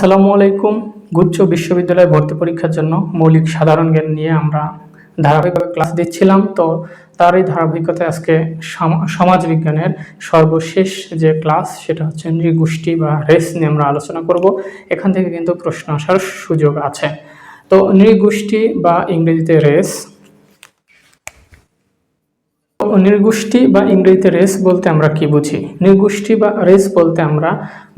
আসসালামু আলাইকুম। গুচ্ছ বিশ্ববিদ্যালয় ভর্তি পরীক্ষার জন্য মৌলিক সাধারণ জ্ঞান নিয়ে আমরা ধারাবাহিকভাবে ক্লাস দিচ্ছিলাম। তো তারই ধারাবাহিকতায় আজকে সম- সমাজ বিজ্ঞানের সর্বশেষ যে ক্লাস, সেটা হচ্ছে নৃগোষ্ঠী বা রেস নিয়ে আমরা আলোচনা করব। এখান থেকে কিন্তু প্রশ্ন আসার সুযোগ আছে। তো নৃগোষ্ঠী বা ইংরেজিতে রেস তো নৃগোষ্ঠী বা ইংরেজিতে রেস বলতে আমরা কি বুঝি? নৃগোষ্ঠী বা রেস বলতে আমরা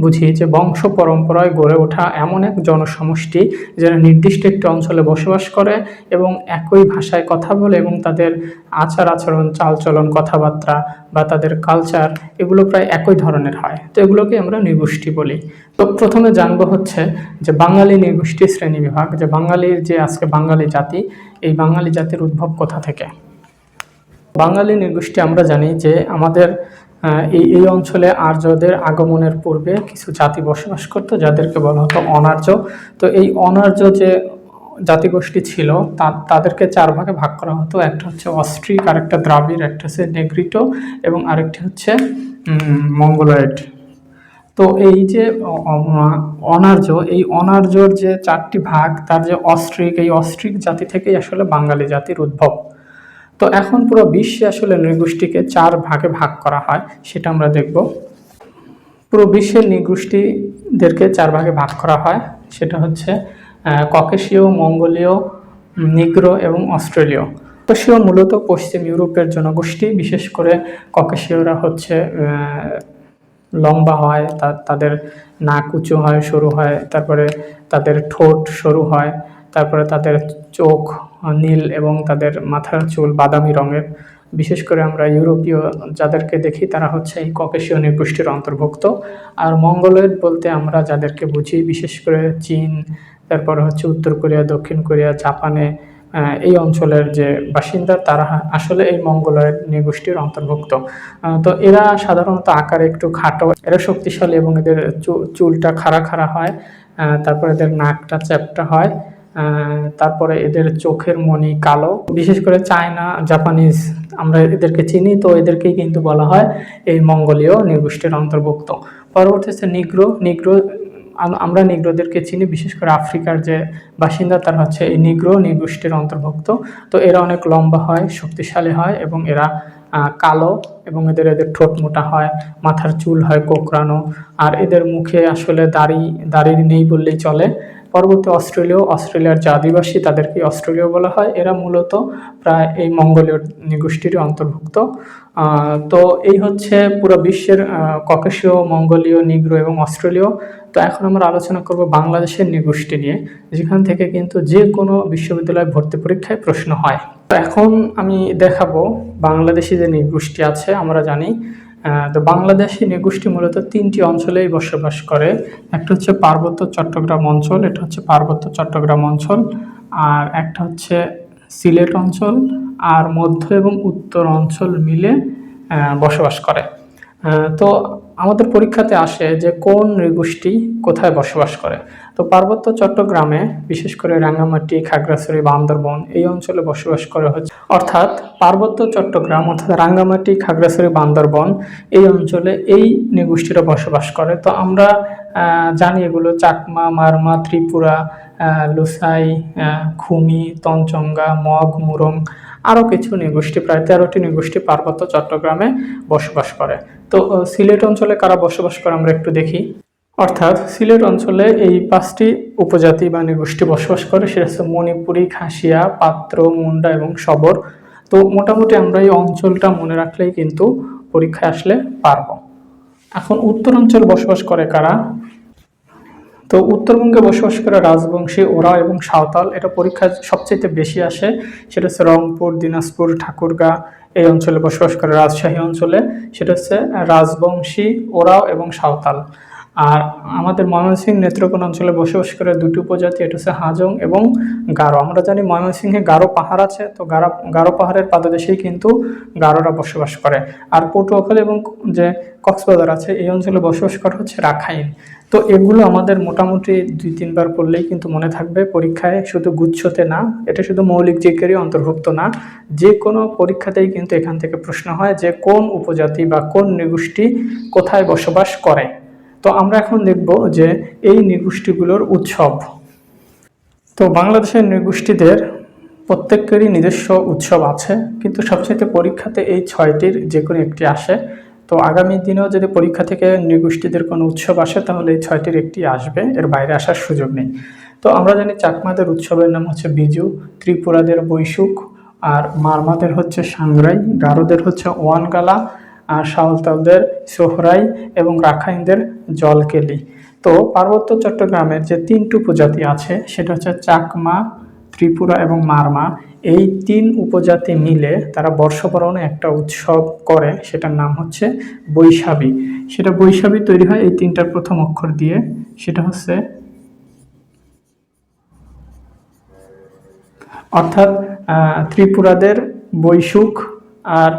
বুঝি যে বংশ পরম্পরায় গড়ে ওঠা এমন এক জনসমষ্টি যারা নির্দিষ্ট একটি অঞ্চলে বসবাস করে এবং একই ভাষায় কথা বলে এবং তাদের আচার আচরণ, চালচলন, কথাবার্তা বা তাদের কালচার এগুলো প্রায় একই ধরনের হয়। তো এগুলোকে আমরা নৃগোষ্ঠী বলি। তো প্রথমে জানব হচ্ছে যে বাঙালি নৃগোষ্ঠী শ্রেণি বিভাগ, যে বাঙালির যে আজকে বাঙালি জাতি, এই বাঙালি জাতির উদ্ভব কোথা থেকে? বাঙালি নৃগোষ্ঠী আমরা জানি যে আমাদের এই এই অঞ্চলে আর্যদের আগমনের পূর্বে কিছু জাতি বসবাস করত, যাদেরকে বলা হতো অনার্য। তো এই অনার্য যে জাতিগোষ্ঠী ছিল, তা, তাদেরকে চার ভাগে ভাগ করা হতো। একটা হচ্ছে অস্ট্রিক আরেকটা দ্রাবিড়, একটা হচ্ছে নেগ্রিটো, এবং আরেকটি হচ্ছে মঙ্গলয়েড। তো এই যে অনার্য, এই অনার্যর যে চারটি ভাগ, তার যে অস্ট্রিক, এই অস্ট্রিক জাতি থেকেই আসলে বাঙালি জাতির উদ্ভব। তো এখন পুরো বিশ্বে আসলে নৃগোষ্ঠীকে চার ভাগে ভাগ করা হয়, সেটা আমরা দেখব। পুরো বিশ্বের নৃগোষ্ঠীদেরকে চার ভাগে ভাগ করা হয়, সেটা হচ্ছে ককেশীয়, মঙ্গোলীয়, নিগ্রো এবং অস্ট্রেলীয়। ককেশীয় মূলত পশ্চিম ইউরোপের জনগোষ্ঠী, বিশেষ করে ককেশীয়রা হচ্ছে লম্বা হয় তাদের নাক উঁচু হয়, সরু হয়, তারপরে তাদের ঠোঁট সরু হয় তারপরে তাদের চোখ নীল এবং তাদের মাথার চুল বাদামি রঙের। বিশেষ করে আমরা ইউরোপীয় যাদেরকে দেখি, তারা হচ্ছে এই ককেশীয় নৃগোষ্ঠীর অন্তর্ভুক্ত। আর মঙ্গলয়েড বলতে আমরা যাদেরকে বুঝি, বিশেষ করে চীন, তারপরে হচ্ছে উত্তর কোরিয়া, দক্ষিণ কোরিয়া, জাপানে এই অঞ্চলের যে বাসিন্দা, তারা আসলে এই মঙ্গলয়েড নৃগোষ্ঠীর অন্তর্ভুক্ত। তো এরা সাধারণত আকারে একটু খাটো, এরা শক্তিশালী এবং এদের চুলটা খাড়া খাড়া হয় তারপরে এদের নাকটা চ্যাপটা হয়। তারপরে এদের চোখের মনি কালো। বিশেষ করে চায়না, জাপানিজ আমরা এদেরকে চিনি, তো এদেরকেই কিন্তু বলা হয় এই মঙ্গোলীয় নৃগোষ্ঠীর অন্তর্ভুক্ত। পরবর্তী হচ্ছে নিগ্রো। নিগ্রো আমরা নিগ্রোদেরকে চিনি, বিশেষ করে আফ্রিকার যে বাসিন্দা, তারা হচ্ছে এই নিগ্রো নৃগোষ্ঠীর অন্তর্ভুক্ত। তো এরা অনেক লম্বা হয়, শক্তিশালী হয় এবং এরা কালো এবং এদের এদের ঠোঁট মোটা হয়, মাথার চুল হয় কোকড়ানো। আর এদের মুখে আসলে দাড়ি দাড়ি নেই বললেই চলে। পরবর্তী অস্ট্রেলীয়, অস্ট্রেলিয়ার যে আদিবাসী তাদেরকে অস্ট্রেলীয় বলা হয়। এরা মূলত প্রায় এই মঙ্গোলীয় নৃগোষ্ঠীর অন্তর্ভুক্ত। তো এই হচ্ছে পুরো বিশ্বের ককেশীয়, মঙ্গোলীয়, নিগ্রো এবং অস্ট্রেলীয়। তো এখন আমরা আলোচনা করব বাংলাদেশের নৃগোষ্ঠী নিয়ে, যেখান থেকে কিন্তু যে কোনো বিশ্ববিদ্যালয় ভর্তি পরীক্ষায় প্রশ্ন হয়। তো এখন আমি দেখাবো বাংলাদেশি যে নৃগোষ্ঠী আছে, আমরা জানি তো বাংলাদেশি নৃগোষ্ঠী মূলত তিনটি অঞ্চলেই বসবাস করে। একটা হচ্ছে পার্বত্য চট্টগ্রাম অঞ্চল, এটা হচ্ছে পার্বত্য চট্টগ্রাম অঞ্চল, আর একটা হচ্ছে সিলেট অঞ্চল, আর মধ্য এবং উত্তর অঞ্চল মিলে বসবাস করে। তো আমাদের পরীক্ষাতে আসে যে কোন নৃগোষ্ঠী কোথায় বসবাস করে। তো পার্বত্য চট্টগ্রামে, বিশেষ করে রাঙ্গামাটি, খাগড়াছড়ি, বান্দরবন এই অঞ্চলে বসবাস করে হচ্ছে। অর্থাৎ পার্বত্য চট্টগ্রাম অর্থাৎ রাঙ্গামাটি, খাগড়াছড়ি, বান্দরবন এই অঞ্চলে এই নৃগোষ্ঠীরা বসবাস করে। তো আমরা জানি এগুলো চাকমা, মারমা, ত্রিপুরা লুসাই খুমি, তঞ্চঙ্গা, মগ, মুরং আরও কিছু নৃগোষ্ঠী, প্রায় তেরোটি নৃগোষ্ঠী পার্বত্য চট্টগ্রামে বসবাস করে। তো সিলেট অঞ্চলে কারা বসবাস করে আমরা একটু দেখি। অর্থাৎ সিলেট অঞ্চলে এই পাঁচটি উপজাতি বা নৃগোষ্ঠী বসবাস করে, সেটা হচ্ছে মণিপুরী, খাসিয়া, পাত্র, মুন্ডা এবং সবর। তো, মোটামুটি আমরা এই অঞ্চলটা মনে রাখলেই কিন্তু পরীক্ষায় আসলে পারব। এখন উত্তরাঞ্চল বসবাস করে কারা? তো উত্তরবঙ্গে বসবাস করে রাজবংশী, ওরা এবং সাঁওতাল, এটা পরীক্ষা সবচেয়ে বেশি আসে। সেটা হচ্ছে রংপুর, দিনাজপুর, ঠাকুরগাঁ এই অঞ্চলে বসবাস করে, রাজশাহী অঞ্চলে। সেটা হচ্ছে রাজবংশী, ওরাও এবং সাঁওতাল। আর আমাদের ময়মনসিংহ নেত্রকোনা অঞ্চলে বসবাস করে দুটি উপজাতি, এটা হচ্ছে হাজং এবং গারো। আমরা জানি ময়মনসিংহে গারো পাহাড় আছে, তো গারো গারো পাহাড়ের পাদদেশেই কিন্তু গারোরা বসবাস করে। আর পটুয়াখালী এবং যে কক্সবাজার আছে, এই অঞ্চলে বসবাস করা হচ্ছে রাখাইন। তো এগুলো আমাদের মোটামুটি দুই, তিনবার পড়লেই কিন্তু মনে থাকবে পরীক্ষায় শুধু গুচ্ছতে না, এটা শুধু মৌলিক জিজ্ঞেরই অন্তর্ভুক্ত না, যে কোনো পরীক্ষাতেই কিন্তু এখান থেকে প্রশ্ন হয় যে কোন উপজাতি বা কোন নৃগোষ্ঠী কোথায় বসবাস করে। তো আমরা এখন দেখব যে এই নৃগোষ্ঠীগুলোর উৎসব। তো বাংলাদেশের নৃগোষ্ঠীদের প্রত্যেকেরই নিজস্ব উৎসব আছে, কিন্তু সবচেয়ে পরীক্ষাতে এই ছয়টির যে কোনো একটি আসে। তো আগামী দিনেও যদি পরীক্ষা থেকে নৃগোষ্ঠীদের কোনো উৎসব আসে, তাহলে এই ছয়টির একটি আসবে, এর বাইরে আসার সুযোগ নেই। তো আমরা জানি চাকমাদের উৎসবের নাম হচ্ছে বিজু, ত্রিপুরাদের বৈশুক, আর মারমাদের হচ্ছে সাংরাই, গারোদের হচ্ছে ওয়ানগালা সাঁওতালদের সোহরাই এবং রাখাইনদের জলকেলি। তো পার্বত্য চট্টগ্রামের যে তিনটি উপজাতি আছে, সেটা হচ্ছে চাকমা, ত্রিপুরা এবং মারমা, এই তিন উপজাতি মিলে তারা বর্ষবরণে একটা উৎসব করে, সেটার নাম হচ্ছে বৈশাখী সেটা বৈশাখী তৈরি হয় এই তিনটার প্রথম অক্ষর দিয়ে, সেটা হচ্ছে অর্থাৎ ত্রিপুরাদের বৈশুখ আর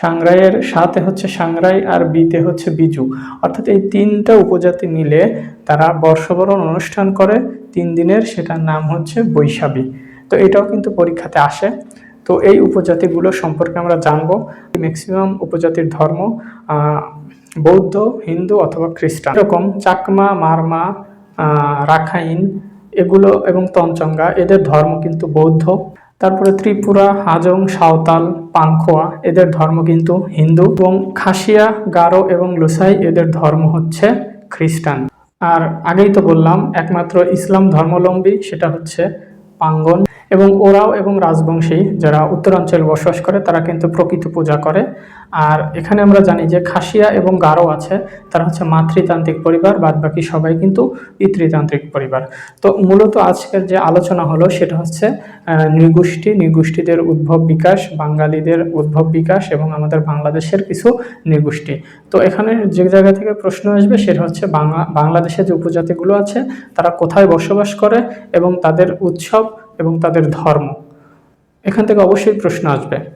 সাংরাইয়ের সাথে হচ্ছে সাংরাই আর বিতে হচ্ছে বিজু। অর্থাৎ এই তিনটা উপজাতি মিলে তারা বর্ষবরণ অনুষ্ঠান করে, তিন দিনের সেটার নাম হচ্ছে বৈশাখী তো এটাও কিন্তু পরীক্ষাতে আসে। তো এই উপজাতিগুলো সম্পর্কে আমরা জানব। ম্যাক্সিমাম উপজাতির ধর্ম বৌদ্ধ, হিন্দু অথবা খ্রিস্টান। এরকম চাকমা, মারমা রাখাইন, এগুলো এবং তঞ্চঙ্গা, এদের ধর্ম কিন্তু বৌদ্ধ। তারপরে ত্রিপুরা, হাজং, সাঁওতাল, পাংখোয়া, এদের ধর্ম কিন্তু হিন্দু এবং খাসিয়া, গারো এবং লুসাই এদের ধর্ম হচ্ছে খ্রিস্টান। আর আগেই তো বললাম, একমাত্র ইসলাম ধর্মাবলম্বী সেটা হচ্ছে পাঙ্গন এবং ওরাও এবং রাজবংশী যারা উত্তরাঞ্চলে বসবাস করে, তারা কিন্তু প্রকৃত পূজা করে। আর এখানে আমরা জানি যে খাসিয়া এবং গারো আছে, তারা হচ্ছে মাতৃতান্ত্রিক পরিবার বাদ বাকি সবাই কিন্তু পিতৃতান্ত্রিক পরিবার। তো মূলত আজকের যে আলোচনা হলো সেটা হচ্ছে নৃগোষ্ঠী, নৃগোষ্ঠীদের উদ্ভব বিকাশ, বাঙালিদের উদ্ভব বিকাশ এবং আমাদের বাংলাদেশের কিছু নৃগোষ্ঠী। তো এখানে যে জায়গা থেকে প্রশ্ন আসবে সেটা হচ্ছে বাংলা বাংলাদেশের যে উপজাতিগুলো আছে, তারা কোথায় বসবাস করে এবং তাদের উৎসব এবং তাদের ধর্ম। এখান থেকে অবশ্যই প্রশ্ন আসবে।